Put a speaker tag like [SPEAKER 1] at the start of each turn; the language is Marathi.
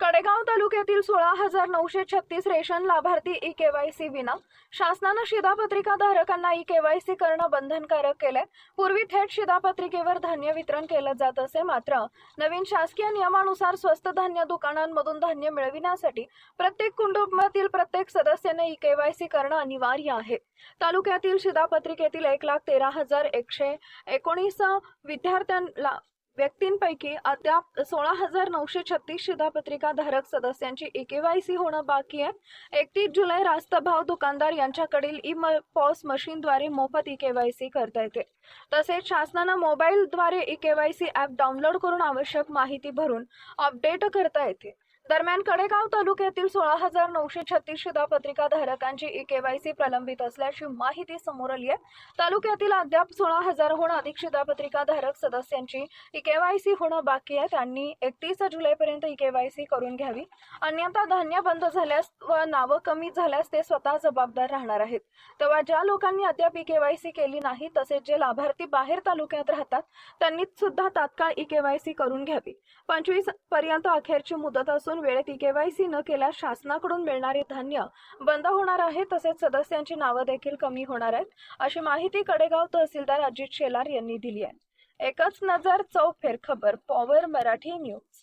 [SPEAKER 1] कडेगाव तालुक्यातील सोळा हजार नऊशे छत्तीस रेशन लाभार्थी ई केवायसी विना. शासनानं शिधापत्रिका धारकांना ई केवायसी करणं बंधनकारक केलंय. पूर्वी थेट शिधापत्रिकेवर धान्य वितरण केलं जात असे मात्र नवीन शासकीय नियमानुसार स्वस्त धान्य दुकानांमधून धान्य मिळविण्यासाठी प्रत्येक कुटुंबातील प्रत्येक सदस्याने ई केवायसी करणं अनिवार्य आहे. तालुक्यातील शिधापत्रिकेतील एक लाख तेरा हजार एकशे एकोणीस विद्यार्थ्यांना व्यक्तींपैकी अद्याप सोळा हजार नऊशे छत्तीस शिधापत्रिका धारक सदस्यांची ई होणं बाकी आहे. एकतीस जुलै रास्त भाव दुकानदार यांच्याकडील ई म पॉस मशीनद्वारे मोफत ई केवायसी करता येते. तसेच शासनानं मोबाईलद्वारे ई केवायसी ॲप डाउनलोड करून आवश्यक माहिती भरून अपडेट करता येते. दरम्यान कडेगाव तालुक्यातील सोळा हजार नऊशे छत्तीस शिधापत्रिका धारकांची ई केवायसी प्रलंबित असल्याची माहिती समोर आली आहे. तालुक्यातील अद्याप सोळा हजारहून अधिक शिधापत्रिका धारक सदस्यांची ई केवायसी होणं बाकी आहे. त्यांनी एकतीस जुलैपर्यंत ई केवायसी करून घ्यावी. अन्यथा धान्य बंद झाल्यास व नावं कमी झाल्यास ते स्वतः जबाबदार राहणार आहेत. तेव्हा ज्या लोकांनी अद्याप ई केवायसी केली नाही तसेच जे लाभार्थी बाहेर तालुक्यात राहतात त्यांनी सुद्धा तात्काळ ई केवायसी करून घ्यावी. पंचवीसपर्यंत अखेरची मुदत असून वेळेत ई केवायसी न केल्यास शासनाकडून मिळणारे धान्य बंद होणार आहे तसेच सदस्यांची नावं देखील कमी होणार आहेत अशी माहिती कडेगाव तहसीलदार अजित शेलार यांनी दिली आहे. एकच नजर चौफेर खबर पॉवर मराठी न्यूज.